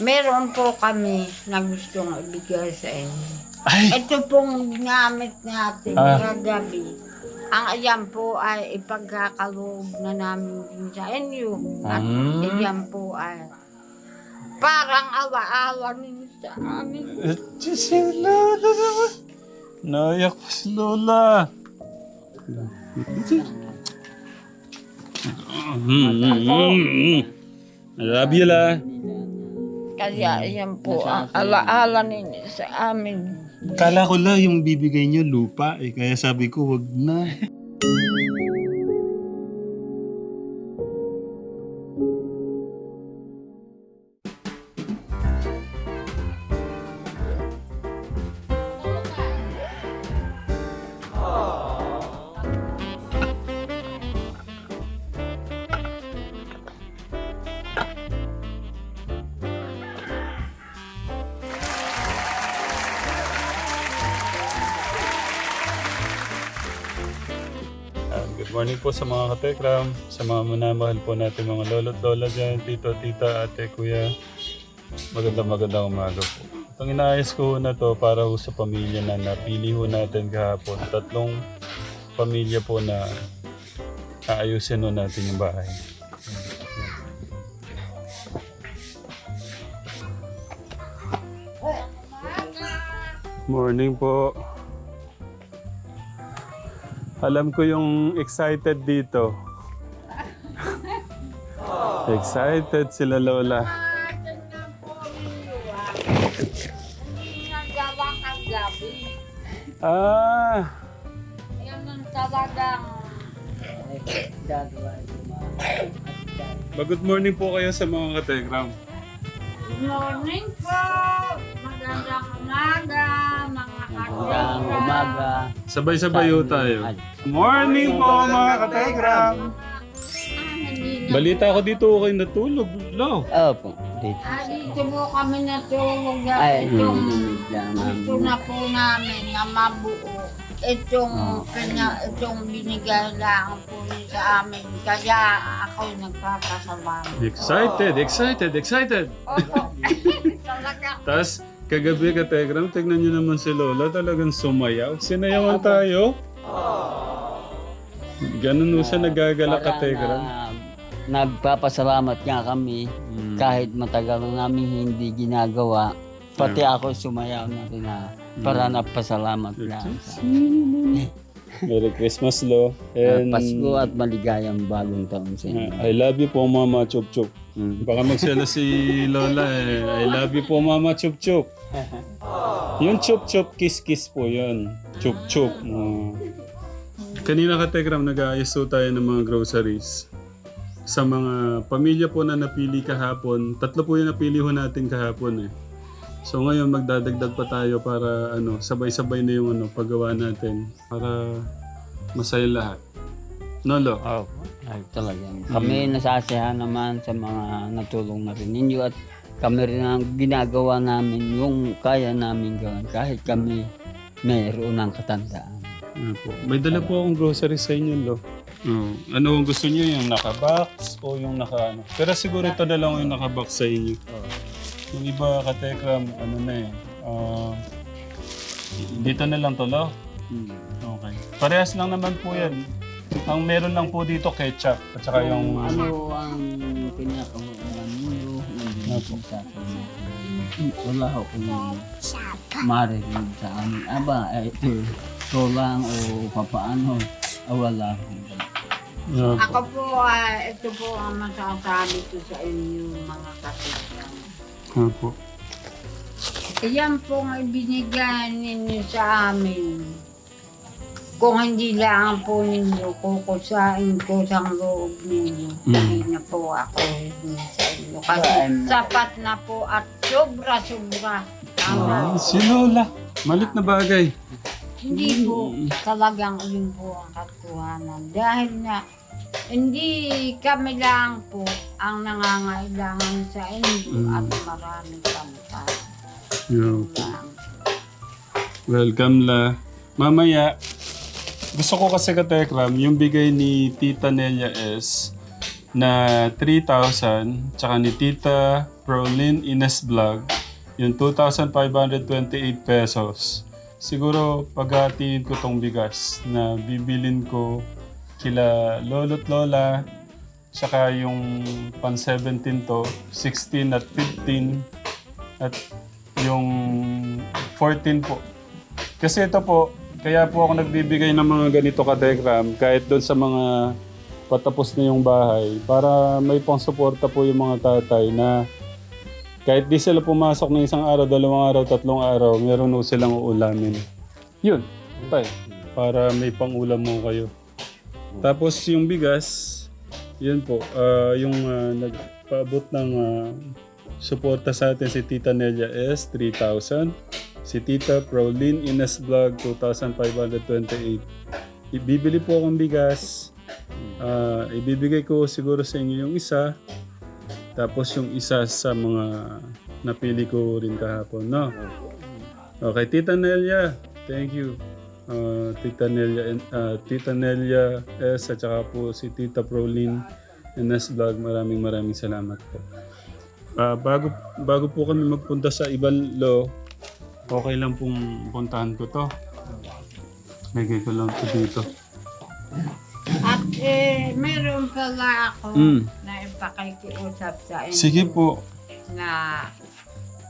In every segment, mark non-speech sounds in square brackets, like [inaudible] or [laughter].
Meron po kami na gustong ibigay sa inyo. Ay! Ito pong ginamit natin Ah. kagabi. Ang ayan po ay ipagkakaloob na namin din sa inyo. At Mm. iyan po ay parang awa-awa ninyo sa amin. Eh, si Lola naman. Naiyak po si Lola. Mm, mm, mm, mm. I love you, La. Kaya iyan po ang alaala ninyo sa amin. Kala ko la yung bibigay niyo lupa eh. Kaya sabi ko, wag na. Morning po sa mga katekram, sa mga minamahal po natin mga lolo't lola dyan, tito, tita, ate, kuya. Magandang magandang umaga po. Itong inaayos ko na to para ho sa pamilya na napili ho natin kahapon. Tatlong pamilya po na aayusin ho natin yung bahay. Morning po. Alam ko yung excited dito. [laughs] excited sila Lola. Ah, ba- good morning po kayo sa mga kategram. Good morning po! Magandang umaga, kategra. umaga. Sabay-sabay ho tayo. Morning po mga kategram. Balita ko dito kayo natulog. Lo. Opo, dito. Ah, dito po kami natulog na Ay, itong lang ito namin. na po namin na mabuo. Itong, kanya, itong binigay lang po sa amin. Kaya ako nagpapasalamat. Excited, excited, excited. Opo. [laughs] Talaga. Tapos, kagabi ka Tegram, tignan nyo naman si Lola, talagang sumayaw. Sinayawan tayo. Ganun mo siya nagagala ka Tegram. na- nagpapasalamat nga kami kahit matagal na namin hindi ginagawa. Pati ako sumayaw na rin na para napasalamat lang. sa Merry Christmas, Lo. uh, And Pasko at maligayang bagong taon sa inyo. I love you po, Mama Chup Chup. Mm. Baka magsela si Lola eh. I love you po, Mama Chup Chup. [laughs] Yung Chup Chup, Kiss Kiss po yun. Chup Chup. Oh. Kanina ka Tegram, nag-aayos tayo ng mga groceries. Sa mga pamilya po na napili kahapon, tatlo po yung napili ho natin kahapon eh. So ngayon magdadagdag pa tayo para ano, sabay-sabay na yung ano, paggawa natin para masaya lahat. No, Lo? Opo. Ay, talagang. Kami nasasiyahan naman sa mga natulong na rin ninyo at kami rin ang ginagawa namin yung kaya namin gawin kahit kami mayroon ng katandaan. Ano po. May dala po akong grocery sa inyo, Lo. Oh. Ano ang gusto niyo? Yung naka-box o yung naka ano? Pero siguro ito na lang yung naka-box sa inyo. Yung iba katekram, ano na eh. ah, dito na lang to, Lo. Hmm. Okay. Parehas lang naman po yan. Ang meron lang po dito ketchup at saka yung... ano ang pinakamulan sa akin. Wala akong marinig sa amin. Aba, eh, ito, ito lang o papaano. Ah, wala akong. Ako po, ah, ito po ang masasabi ko sa inyo mga kapityan. Ah, po. Iyan po ang ibinigay ninyo sa amin. Kung hindi lang po ninyo kukusain ko sa loob ninyo, Mm. hindi na po ako hindi sa inyo. Kasi sapat na po at sobra-sobra. Ah, si Lola. Malit na bagay. Hindi po talagang yun po ang katuhanan. Dahil na hindi kami lang po ang nangangailangan sa inyo Mm. at marami kami pa. Yeah. lang. Welcome la. Mamaya, gusto ko kasi ka Tekram, yung bigay ni Tita Nelia S na 3,000, tsaka ni Tita Prolin Ines Vlog, yung 2,528 pesos. Siguro paghatiin ko tong bigas na bibilin ko kila lolo't lola, saka yung pan 17 to, 16 at 15, at yung 14 po. Kasi ito po, kaya po ako nagbibigay ng mga ganito ka-Telegram kahit doon sa mga patapos na yung bahay para may pang-suporta po yung mga tatay na kahit di sila pumasok ng isang araw, dalawang araw, tatlong araw, meron po silang uulamin. Yun, tay, para may pang-ulam mo kayo. Tapos yung bigas, yun po, ah, yung ah, nagpaabot ng ah, suporta sa atin si Tita Nelia S, 3,000. Si Tita Prolin Ines Vlog, 2,528. Ibibili po akong bigas. Ah, ibibigay ko siguro sa inyo yung isa. Tapos yung isa sa mga napili ko rin kahapon, no? Okay, Tita Nelia, thank you. Ah, Tita Nelia, ah, Tita Nelia S at saka po si Tita Prolin NS Vlog, maraming maraming salamat po. Ah, bago bago po kami magpunta sa ibang lo, okay lang pong puntahan ko to. Lagay ko lang to dito. At eh, meron pala ako Mm. na ipakikiusap sa inyo. Sige po. Na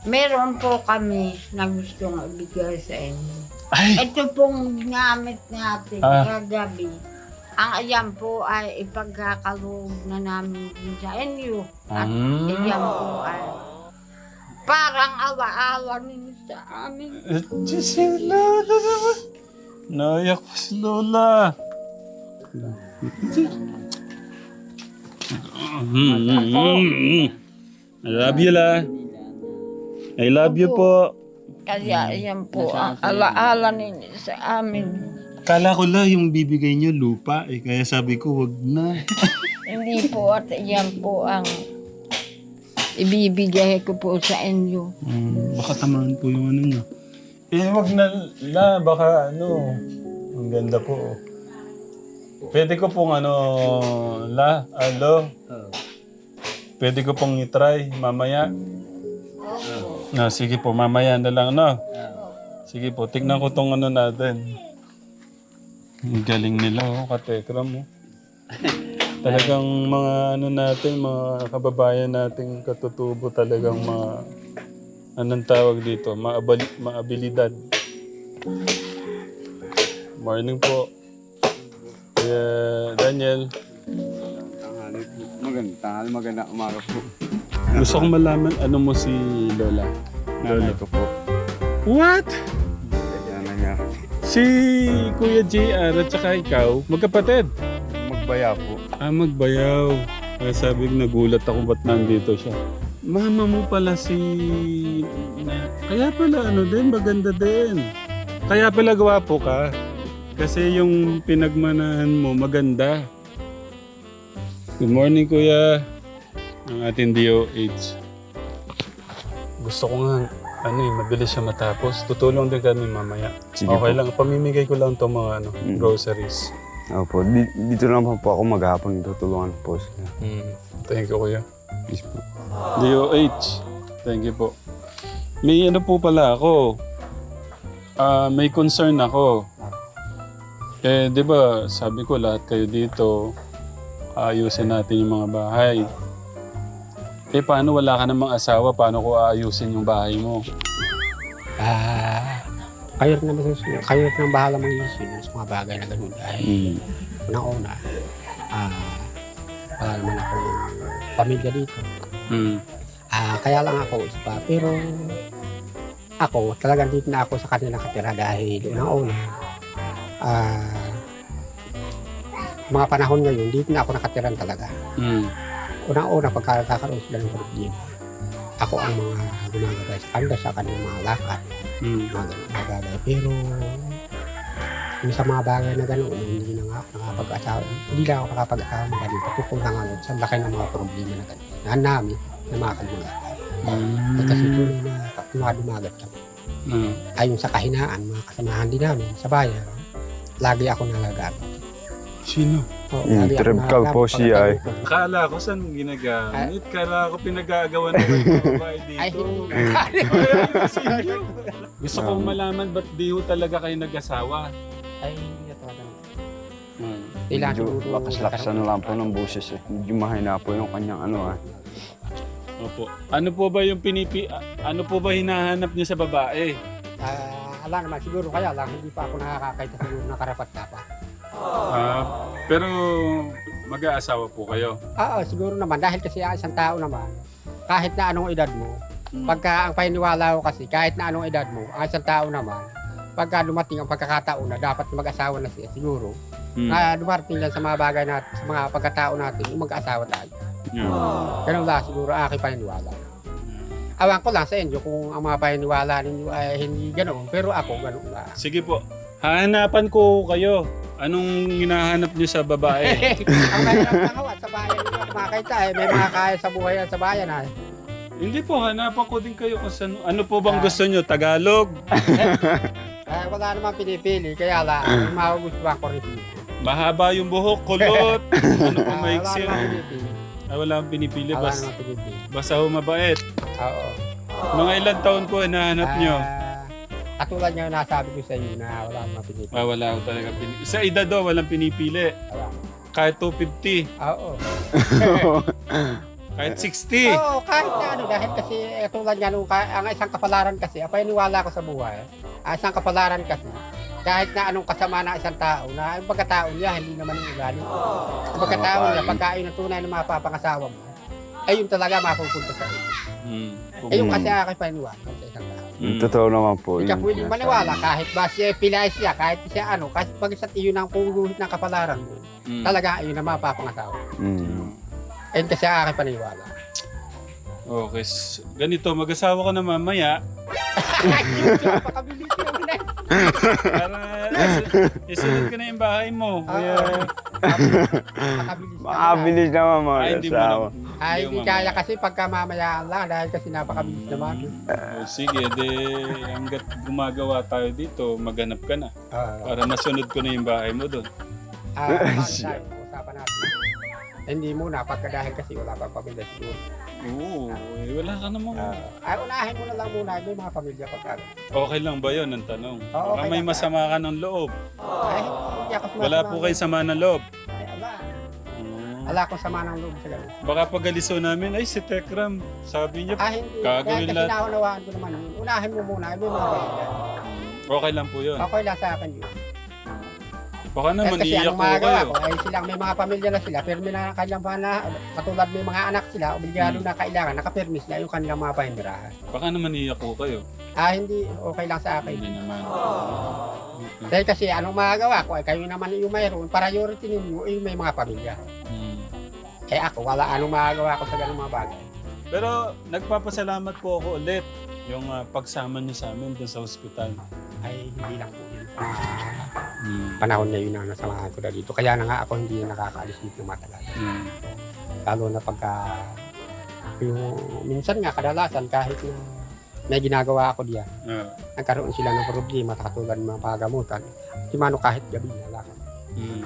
meron po kami na gustong ibigay sa inyo. Ay! Ito pong gamit natin Ah. kagabi. Ang ayan po ay ipagkakaloob na namin din sa inyo. At Mm. iyan po ay parang awa-awa ninyo sa amin. Eh, si Lola naman. Naiyak pa si Lola. I love you, La. I love you po. Kaya iyan po ang alaala ninyo sa amin. Kala ko la yung bibigay niyo lupa eh. Kaya sabi ko, wag na. Hindi po at iyan po ang ibibigay ko po sa inyo. Mm, baka tamaan po yung ano niyo. Eh, wag na, la. Baka ano. Ang ganda po. oh. Pwede ko pong ano, la, alo. Pwede ko pong itry mamaya. Na, sige po, mamaya na lang, no? Sige po, tignan ko tong ano natin. Ang galing nila, oh, katekram, oh. [laughs] Talagang mga ano natin, mga kababayan nating katutubo talagang mga anong tawag dito, maabali, maabilidad. Morning po. Kuya Daniel. Maganda, tanghali maganda umaga po. gusto kong malaman ano mo si Lola. Nanay ko po. What? Kaya niya Si Kuya JR at saka ikaw, magkapatid. Magbaya po. Ah, magbayaw. Kaya sabi ko, nagulat ako ba't nandito siya. Mama mo pala si... na- Kaya pala ano din, maganda din. Kaya pala gwapo ka. Kasi yung pinagmanahan mo maganda. Good morning, Kuya. Ang ating DOH. Gusto ko nga, ano eh, mabilis siya matapos. Tutulong din kami mamaya. Sige okay po. lang, pamimigay ko lang itong mga ano, Mm. groceries. Opo, di, dito lang po ako maghapon. Tutulungan po sila. Mm. Thank you, Kuya. Please po. DOH. Thank you po. May ano po pala ako. Ah, may concern ako. Eh, di ba, sabi ko lahat kayo dito, ayusin natin yung mga bahay. Eh, paano wala ka namang asawa? Paano ko aayusin yung bahay mo? Ah, kayo rin naman susunod. Kayo rin ang bahala mag-isin sa mga bagay na ganun. Dahil Mm. unang-una, ah, wala naman akong pamilya dito. Mm. Ah, kaya lang ako pa. Pero ako, talagang dito na ako sa kanila nakatira dahil unang-una, ah, mga panahon ngayon, dito na ako nakatiran talaga. Mm. Unang-una, pagkakakaroon sila ng problema, ako ang mga gumagabay sa kanila sa kanilang mga lakad. Mm. mga ganun bagay. Pero yung sa mga bagay na gano'n, hindi na nga ako nakapag-asawa. Hindi lang ako nakapag-asawa ng ganun. Patukol na nga nun sa laki ng mga problema na gano'n. Na namin, na mga kalmula. Eh, kasi Mm. tuloy na mga dumagat kami. Mm. Ayon sa kahinaan, mga kasamahan din namin sa bayan, lagi ako nalagamit. Sino? Oo, Mm, nagagamit palsy pagka- ay. Kala ko saan ginagamit? Kala ko pinagagawa ng mga babae dito. Ay, hindi. Ay? [laughs] Gusto kong malaman ba't di ho talaga kayo nag-asawa? Ay, hindi na talaga. Hmm. Kailangan Medyo siguro lakas-lakasan na lang po ng boses eh. Medyo mahina po yung kanyang ano ah. Opo. Ano po ba yung pinipi... a- Ano po ba hinahanap niyo sa babae? Ah, ala naman, siguro kaya lang, hindi pa ako nakakakita siguro ng karapat dapat. Ah, pero mag-aasawa po kayo. Oo, siguro naman, dahil kasi ang isang tao naman, kahit na anong edad mo, pagka ang paniniwala ko kasi, kahit na anong edad mo, ang isang tao naman, pagka dumating ang pagkakataon na dapat mag-asawa na siya, siguro, Hmm. na dumarating lang sa mga bagay natin, sa mga pagkatao natin, yung mag-asawa tayo. Yeah. Ganun lang siguro aking paniniwala. Awan ko lang sa inyo kung ang mga paniniwala ninyo ay hindi ganoon, pero ako ganoon lang. Sige po. Hahanapan ko kayo. Anong hinahanap niyo sa babae? [laughs] ang mahirap na kawan sa bayan ninyo, kumakita eh, may mga kaya sa buhay yan sa bayan ay. Hindi po, hanapan ko din kayo kung saan, ano po bang Ah. gusto niyo? Tagalog? Ay, [laughs] wala naman pinipili, kaya lang, yung magugustuhan ko rin. Mahaba yung buhok, kulot. [laughs] ano po Ah, wala maiksi? naman pinipili. Ay, wala akong pinipili. Wala Bas, naman pinipili. basta ho mabait. Oo. Mga ilang taon po hinahanap niyo? Ah, katulad yung nasabi ko sa iyo na wala naman pinipili. Ah, wala ko talaga pinipili. Sa edad do, walang pinipili. Wala. Kahit 250, Oo. [laughs] kahit 60. Oo, kahit na ano, dahil kasi eh, tulad nga nung ka- ang isang kapalaran kasi, ang paniniwala ko sa buhay, ang isang kapalaran kasi, kahit na anong kasama ng isang tao, na ang pagkatao niya, hindi naman yung ugali. Ang pagkatao niya, pagka yun ang tunay na mapapangasawa mo, ay yun talaga mapupunta sa iyo. Hmm. Eh yung kasi ang aking paniniwala sa isang tao. Hmm. Totoo naman po. Hindi ka yun. pwedeng maniwala kahit ba siya pilay siya, kahit siya ano, kahit pag isa't iyon ang puguhit ng kapalaran mo, Hmm. talaga ayun ang mapapangasawa. Mm. Ayun kasi ang aking paniniwala. Okay. s- Ganito, mag-asawa ka na mamaya. Napakabilis yun eh. Para isu- isunod ko na yung bahay mo. Kaya, Napakabilis na. Makabilis naman mga ay, hindi mo asawa. na. Ay, mo hindi mamaya. kaya kasi pagka mamayaan lang dahil kasi napakabilis naman. Oh, sige, de, hanggat gumagawa tayo dito, maghanap ka na. Ah, Para masunod ko na yung bahay mo doon. ah, [laughs] tayo? Usapan natin. Hindi muna, pagka dahil kasi wala pang pamilya siguro. Oo, eh, wala ka namang... Ah, ay, unahin mo na lang muna yung mga pamilya pagka. Okay lang ba yun ang tanong? Oo, Baka okay may lang. masama ka ng loob. Ay, hindi ako Wala po kayo sama ng loob. Ay, ala. Oo. Ala akong sama ng loob sa ganun. Baka pagaliso namin, ay si Tekram, sabi niya, Ah, hindi. Gagawin Dahil kasi lahat. naunawaan ko naman. Unahin mo muna yung mga pamilya. okay lang po yun. Okay lang sa akin yun. Baka Eh, naman kasi iiyak magagawa kayo. ko, ay silang may mga pamilya na sila, pero may na kanilang mga na, katulad may mga anak sila, obligado Hmm. na kailangan, nakapermis na yung kanilang mga pahindirahan. Baka naman iiyak po kayo. Ah, hindi, okay lang sa akin. Hindi naman. Dahil kasi anong magagawa ko, ay kayo naman yung mayroon, priority ninyo, yung may mga pamilya. Hmm. Eh ako, wala anong magagawa ko sa ganung mga bagay. Pero nagpapasalamat po ako ulit yung ah, pagsama niyo sa amin dun sa ospital. Ay, hindi lang po Ah, Hmm. panahon na yun ang nasamahan ko na dito. Kaya na nga ako hindi na nakakaalis dito matagal. Hmm. Lalo na pagka yung minsan nga kadalasan kahit na may ginagawa ako diyan, Ah. nagkaroon sila ng problema katulad ng mga pagamutan. Di mano kahit gabi wala ka. Hmm.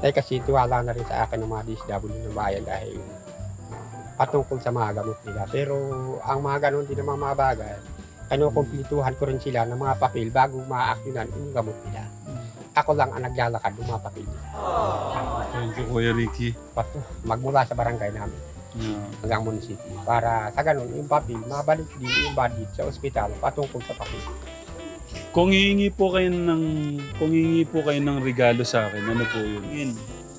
Eh kasi tiwala na rin sa akin ng mga DSW ng bayan dahil patungkol sa mga gamot nila. Pero ang mga ganun din ng mga bagay, kinukumplituhan ko rin sila ng mga papel bago ma-actionan yung gamot nila. Ako lang ang naglalakad ng mga papel. Thank you, Kuya Ricky. Pato, magmula sa barangay namin Yeah. hanggang munisipyo. Para sa ganun, yung papel, mabalik din yung budget sa ospital patungkol sa papel. Kung hihingi po kayo ng kung hihingi po kayo ng regalo sa akin, ano po yun? Yun.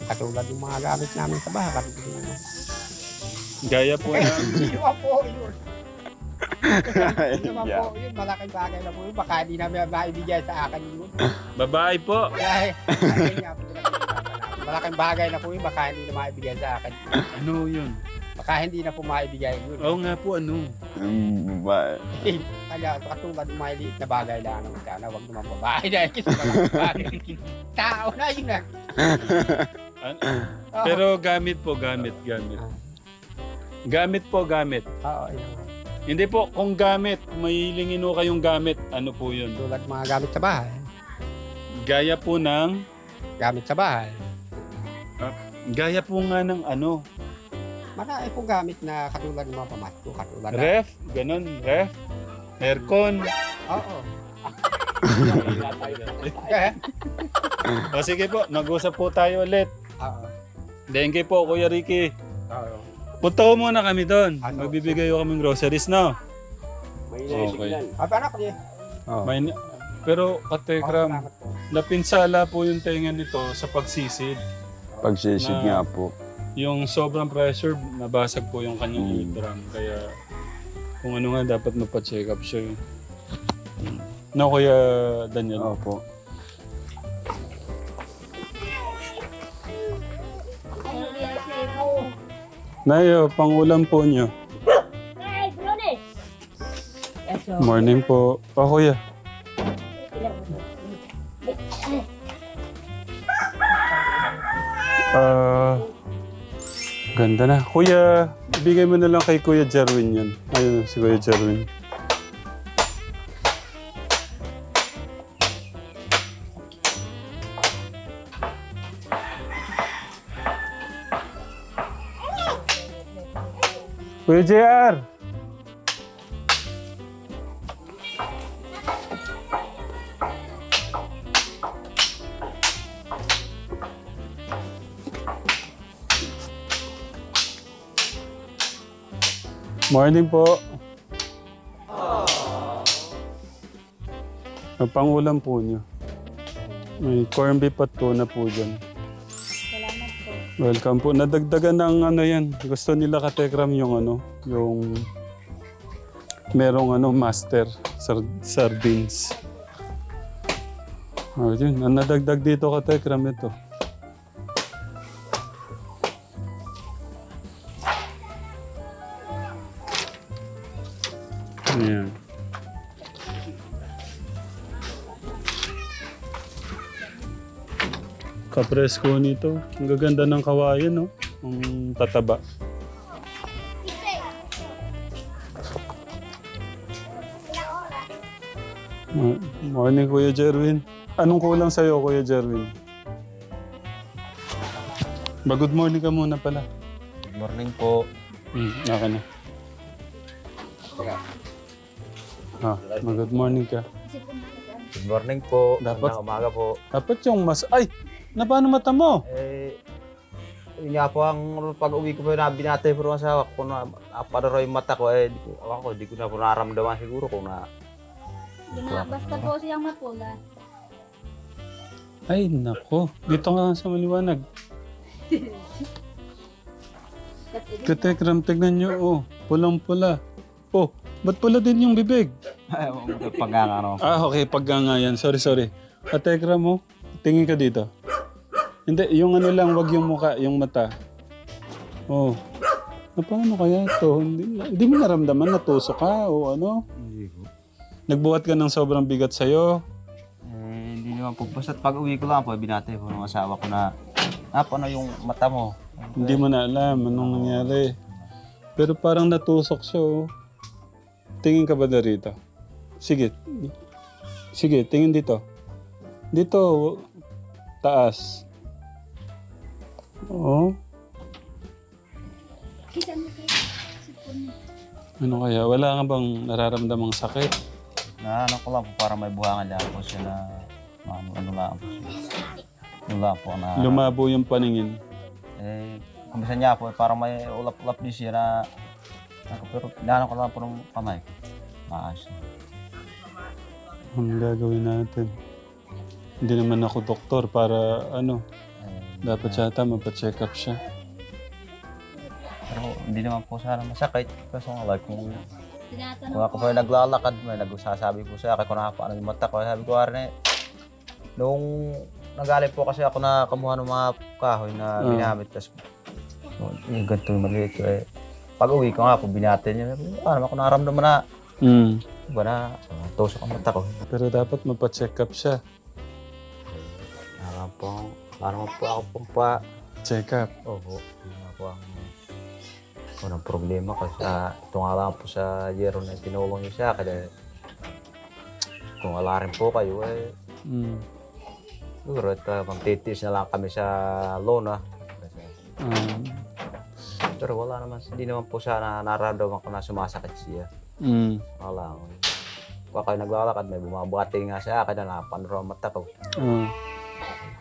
Katulad ng mga gamit namin sa bahay. Gaya po na [laughs] po yun. Hindi naman Yeah. po yun. Malaking bagay na po yun. Baka hindi namin maibigay sa akin yun. babae po. Dahil, ayun nga po pinag-uusapan natin. malaking bagay na po yun. Baka hindi na maibigay sa akin. Ano yun? Baka hindi na po maibigay yun. Oo nga po, ano? Mm, ba- [laughs] Kaya katulad ng mga liit na bagay lang naman sana. Huwag naman babae dahil kasi malaking bagay. Tao na yun ah. An-. Pero gamit po, gamit, gamit. Gamit po, gamit. Oo, yun. Hindi po, kung gamit, may hilingin ho kayong gamit, ano po yun? Tulad mga gamit sa bahay. Gaya po ng, Gamit sa bahay. Gaya po nga ng ano, Marami po gamit na katulad ng mga pamasko, katulad na... ref, ganun, ref, aircon. Oo. Eh. [laughs] o sige po, mag-usap po tayo ulit. Oo. Thank you po, Kuya Ricky. Oo. Punta ko muna kami doon. Ano? Magbibigay ko kaming groceries na. May Okay. Ah, anak niya. Oo. May, pero, katekram, po. napinsala po yung tenga nito sa pagsisid. Pagsisid Na- nga po. Yung sobrang pressure, nabasag po yung kanyang Mm. eardrum. Kaya, kung ano nga, dapat mapacheck up siya. eh. No, Kuya Daniel. Opo. Nayo, pangulam po nyo. Morning po. O, Kuya. Ah, ganda na. Kuya, ibigay mo na lang kay Kuya Jerwin yan. Ayun, si Kuya Jerwin. Kuya JR! Morning po. Ang pangulam po niyo. May corned beef at tuna po dyan. Welcome po. Nadagdagan ng ano yan. Gusto nila katekram yung ano, yung merong ano, master sar- sardines. Oh, yun. Ang nadagdag dito katekram ito. Kapresko nito. Ang gaganda ng kawayan, no? Ang tataba. Morning, Kuya Jerwin. Anong kulang sa'yo, Kuya Jerwin? Ba-good morning ka muna pala. Good morning po. Hmm, naka na. Ah, mag-good morning ka. Good morning po. Dapat- Magandang umaga po. Dapat yung mas... Ay! Na paano mata mo? Eh, yun nga po ang pag-uwi ko po na binatay po ng asawa ko na napadaro yung mata ko eh di ko, ako, di ko na po naramdaman siguro kung na Gina, basta po siyang mapula. Ay, nako. Dito nga sa maliwanag. [laughs] Katekram, tignan nyo. Oh, pulang-pula. Oh, ba't pula din yung bibig? pagkakano. Ah, okay. Pagka yan. Sorry, sorry. Katekram mo, tingin ka dito. Hindi, yung ano lang, wag yung muka, yung mata. Oh. Na paano kaya to? Hindi, hindi mo naramdaman natusok ka o ano? Hindi ko. Nagbuhat ka ng sobrang bigat sa'yo. Eh, hindi naman po. Basta pag-uwi ko lang po, binatay po ng asawa ko na ah, paano yung mata mo? Hindi mo na alam anong nangyari. Pero parang natusok siya oh. Tingin ka ba na rito? Sige. Sige, tingin dito. Dito. Taas. Oo. Ano kaya? Wala ka bang nararamdamang sakit? Na ano ko lang po para may buhangan lang po siya na ano, ano lang po siya. Yun lang po na Lumabo yung paningin. Eh, kumisa niya po, parang may ulap-ulap din siya na, ako, pero inaano ko lang po ng kamay. Maas. Ang gagawin natin? Hindi naman ako doktor para ano, Dapat yata mapacheck up siya. pero hindi naman po sana masakit. Kasi nga, like, kung, Tinatanong kung ako po ay naglalakad, may nagsasabi po sa akin kung nakapaan yung mata ko. Sabi ko, Arne, nung nagaling po kasi ako na kamuha ng mga kahoy na Ah. binamit, tapos yung ganito yung maliit ko eh. Pag uwi ko nga po, binati niya. Sabi ko, Ano ako naramdaman na, Mm. ba na, uh, tusok ang mata ko. Pero dapat mapacheck up siya. Po, parang po ako pong pa, Check up. Opo, yun nga po ang unang problema kasi sa ito nga lang po sa yero na tinulong niyo sa akin kung wala rin po kayo eh, Mm. siguro at uh, magtitiis na lang kami sa. Kasi Ah, Pero wala naman, hindi naman po siya na nararamdaman ko na sumasakit siya. mm, Wala. Kung ako naglalakad, may bumabati nga sa akin na napanuro mata ko. ah.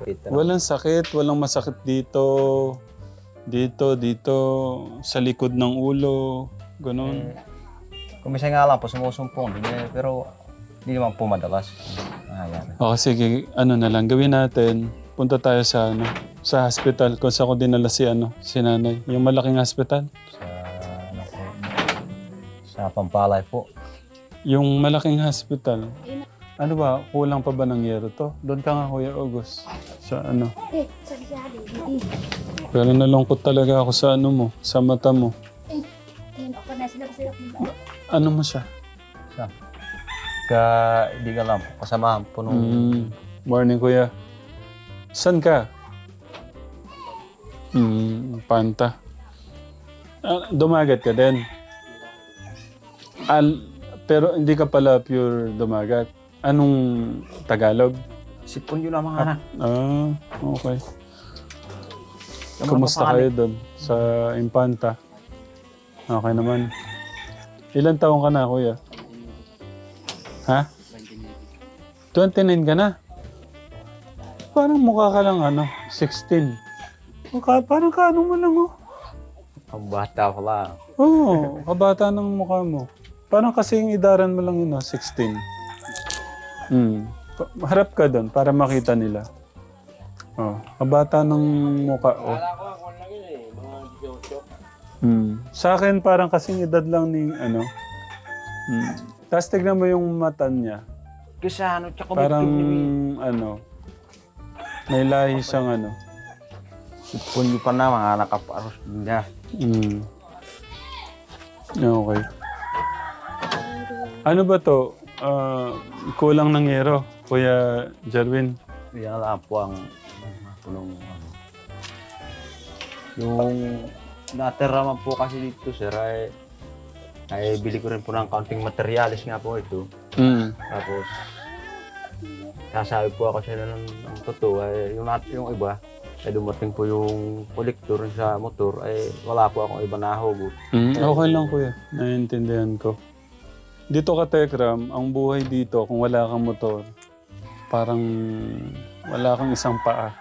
Na. Walang sakit, walang masakit dito. Dito, dito, sa likod ng ulo. Ganon. Eh, kung minsan nga lang po, sumusumpong din eh, pero hindi naman po madalas. Ah, yan. O sige, ano na lang, gawin natin. Punta tayo sa ano, sa hospital kung saan ko dinala si ano, si nanay. Yung malaking hospital. Sa, ano po, sa Pampalay po. Yung malaking hospital. Ano ba, kulang pa ba ng yero to? Doon ka nga, Kuya August. Sa ano. Eh. Pero nalungkot talaga ako sa ano mo, sa mata mo. Kung Ano mo siya? Ka, hindi ka lang kasamahan po nung Mm, morning, Kuya. San ka? Mm, panta. Ah, dumagat ka din? Al, pero hindi ka pala pure dumagat. Anong Tagalog? sipon yun ang mga anak. Ah, okay. Kumusta pangalan. kayo doon sa Impanta? Okay naman. Ilan taong ka na, kuya? Ha? 29 ka na? Parang mukha ka lang ano, 16. Mukha, parang kaano mo lang oh. Ang bata ko lang. Oo, kabata ng mukha mo. Parang kasing idaran mo lang yun, oh, 16. Hmm. Pa- Harap ka doon para makita nila. Oh, kabata ng mukha, oh. Hmm. Sa akin, parang kasing edad lang ni, ano. Hmm. Tapos tignan mo yung mata niya. Kasi ano, tsaka Parang, ano, may lahi siyang, ano. sipon yun pa na mga nakaparos niya. Hmm. Okay. Ano ba to? Ah, kulang ng yero, Kuya Jarwin. Yan lang po ang punong ano. Yung natira man po kasi dito sir ay ay bili ko rin po ng counting materials nga po ito. Mm. Tapos kasabi po ako sa ng, ng totoo ay yung, nat- yung iba ay dumating po yung collector sa motor ay wala po akong iba na hugot. Mm, okay lang kuya. Naiintindihan ko. Dito ka Tekram, ang buhay dito kung wala kang motor, parang wala kang isang paa.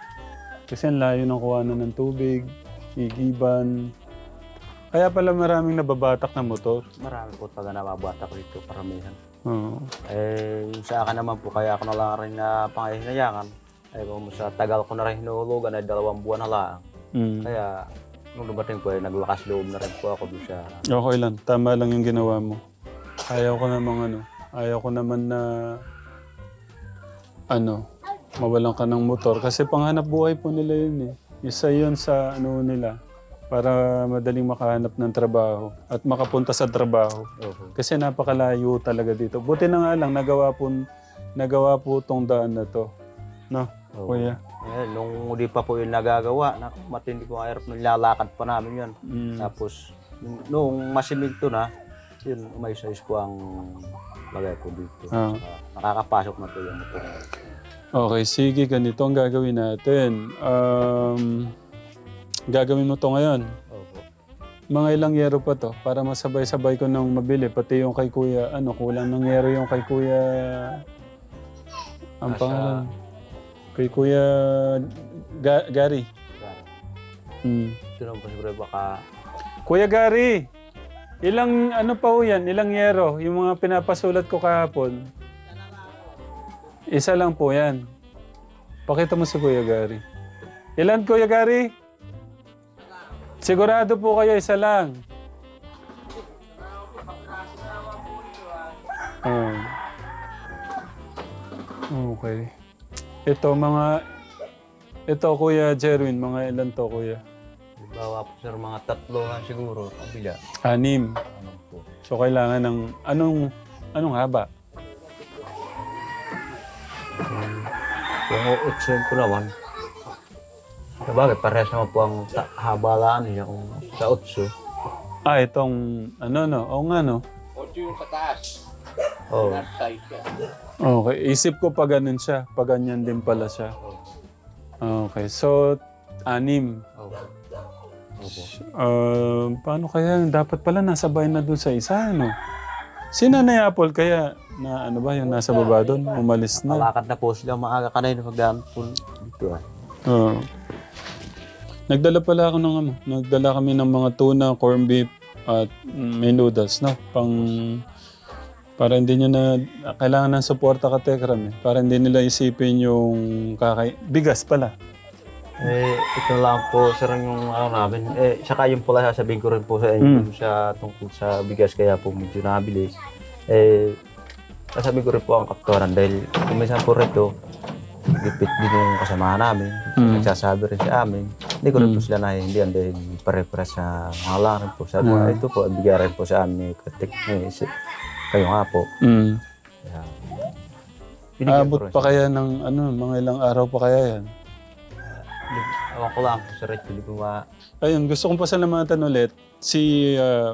Kasi ang layo ng kuhanan ng tubig, igiban. Kaya pala maraming nababatak na motor. Marami po talaga nababata ko dito paramihan. Oo. Eh, sa akin naman po, kaya ako na lang rin na pangahinayangan. Ay, kung sa tagal ko na rin hinuhulugan ay dalawang buwan na lang. Mm. Kaya, nung dumating po, ay naglakas loob na rin po ako doon sa... Okay lang. Tama lang yung ginawa mo. Ayaw ko namang ano. Ayaw ko naman na ano, mawalan ka ng motor. Kasi panghanap buhay po nila yun eh. Isa yun sa ano nila para madaling makahanap ng trabaho at makapunta sa trabaho. Opo. Kasi napakalayo talaga dito. Buti na nga lang nagawa po nagawa po tong daan na to. No, Opo. kuya. Eh, nung hindi pa po yung nagagawa, na, matindi ko ang hirap nung lalakad pa namin yun. Mm. Tapos, nung, nung masimilto na, yun, may size po ang lagay ko dito. Ah. Ah, nakakapasok na po yung motor. Okay, sige, ganito ang gagawin natin. Um, gagawin mo to ngayon. Opo. Mga ilang yero pa to para masabay-sabay ko nang mabili. Pati yung kay kuya, ano, kulang ng yero yung kay kuya... Ang Nasa- pangalan? Kay kuya Ga- Gary. Kaya, Hmm. Ito naman po siguro baka Kuya Gary! Ilang, ano pa ho yan? Ilang yero? Yung mga pinapasulat ko kahapon. Isa lang po yan. Pakita mo si Kuya Gary. Ilan, Kuya Gary? Sigurado po kayo, isa lang. Ah. Okay. Ito, mga... Ito, Kuya Jerwin, mga ilan to, Kuya? Bawa po sir mga tatlo lang siguro kabila. Anim. Ano po. So kailangan ng anong anong haba? Yung utsun ko naman, Sabagay, parehas naman po ang ta- habalaan niya kung sa utso. Ah, itong ano no. Oo nga no. Oh, Okay, isip ko pa ganun siya. Pa ganyan din pala siya. Okay, so anim. oh. Ah, paano kaya? Dapat pala nasa bahay na doon sa isa, ano? Si Nanay Apple kaya na ano ba yung nasa baba doon? Umalis na. Malakad na po sila maaga kanina pagdaan po dito ah. Oo. Nagdala pala ako ng ano, nagdala kami ng mga tuna, corned beef, at mm, may noodles, no? Pang, para hindi nyo na, kailangan ng suporta ka, Tekram, eh. Para hindi nila isipin yung kakay... Bigas pala. Eh, ito lang po, sir, yung ano namin. Eh, saka yung pula sasabihin ko rin po sa inyo Mm. yung sa tungkol sa bigas kaya po medyo nabilis. Eh, sasabihin ko rin po ang kaptoran dahil kumisan po rito, gipit din yung kasamahan namin. Mm. Nagsasabi rin sa amin. Hindi ko rin po Mm. sila nahihindihan dahil pare-pare sa mga lang rin po. Sabi ko, Mm. ito po, bigyan rin po sa amin Katik. Eh, kayo nga po. Mm. Ko Abot pa kaya ng ano, mga ilang araw pa kaya yan. Ewan ko lang sa hindi ko ma... Ayun, gusto kong pasalamatan ulit. Si, ah,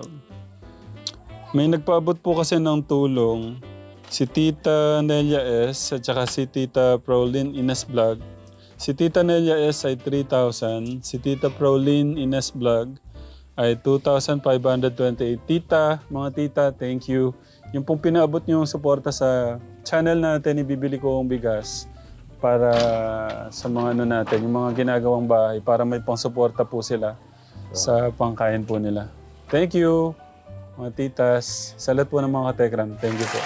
may nagpaabot po kasi ng tulong. Si Tita Nelia S. at saka si Tita Prolin Ines Vlog. Si Tita Nelia S. ay 3,000. Si Tita Prolin Ines Vlog ay 2,528. Tita, mga tita, thank you. Yung pong pinaabot niyong suporta sa channel natin, ibibili ko ang bigas para sa mga ano natin, yung mga ginagawang bahay para may pang-suporta po sila sa pangkain po nila. Thank you, mga titas. Sa lahat po ng mga katekram. Thank you po.